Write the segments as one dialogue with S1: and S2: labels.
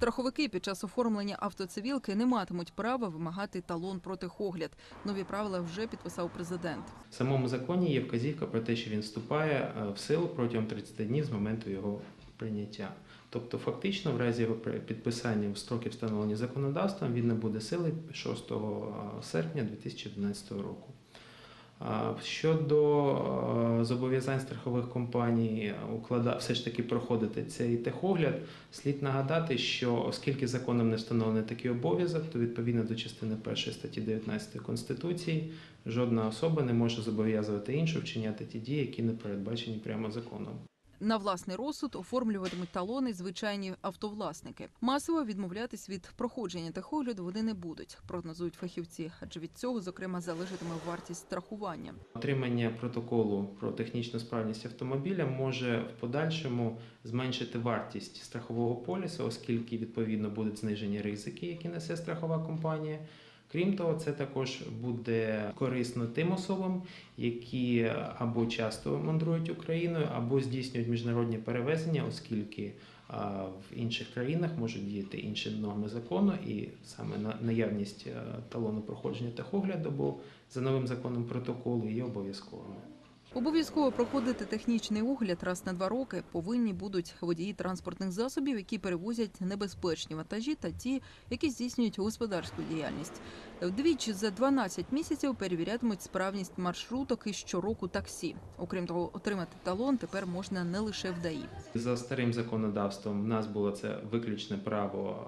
S1: Страховики під час оформлення автоцивілки не матимуть права вимагати талон про техогляд. Нові правила вже підписав президент.
S2: В самому законі є вказівка про те, що він вступає е, в силу протягом 30 днів з моменту його прийняття. Тобто, фактично, в разі підписання в строки встановлені законодавством, він набуде сили 6 серпня 2011 року. Щодо е, зобов'язань страхових компаній уклада все ж таки проходити цей техогляд, слід нагадати, що оскільки законом не встановлений такий обов'язок, то відповідно до частини 1 статті 19 Конституції жодна особа не може зобов'язувати іншу вчиняти ті дії, які не передбачені прямо законом.
S1: На власний розсуд оформлюватимуть талони звичайні автовласники. Масово відмовлятись від проходження техогляду вони не будуть, прогнозують фахівці, адже від цього, зокрема, залежатиме вартість страхування.
S2: Отримання протоколу про технічну справність автомобіля може в подальшому зменшити вартість страхового полісу, оскільки відповідно будуть знижені ризики, які несе страхова компанія. Крім того, це також буде корисно тим особам, які або часто мандрують Україною, або здійснюють міжнародні перевезення, оскільки в інших країнах можуть діяти інші норми закону, і саме на- наявність е, талону проходження та огляду, бо за новим законом протоколу є обов'язковими.
S1: Обов'язково проходити технічний огляд раз на два роки повинні будуть водії транспортних засобів, які перевозять небезпечні вантажі та ті, які здійснюють господарську діяльність. Вдвічі за 12 місяців перевірятимуть справність маршруток і щороку таксі. Окрім того, отримати талон тепер можна не лише в ДАІ.
S2: За старим законодавством в нас було це виключне право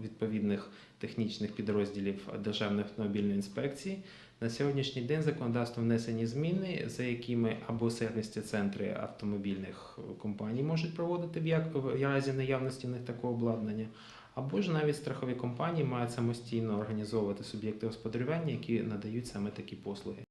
S2: е, відповідних технічних підрозділів Державної автомобільної інспекції. На сьогоднішній день законодавство внесені зміни, за якими або сервісні центри автомобільних компаній можуть проводити в разі наявності в них такого обладнання, або ж навіть страхові компанії мають самостійно організовувати суб'єкти господарювання, які надають саме такі послуги.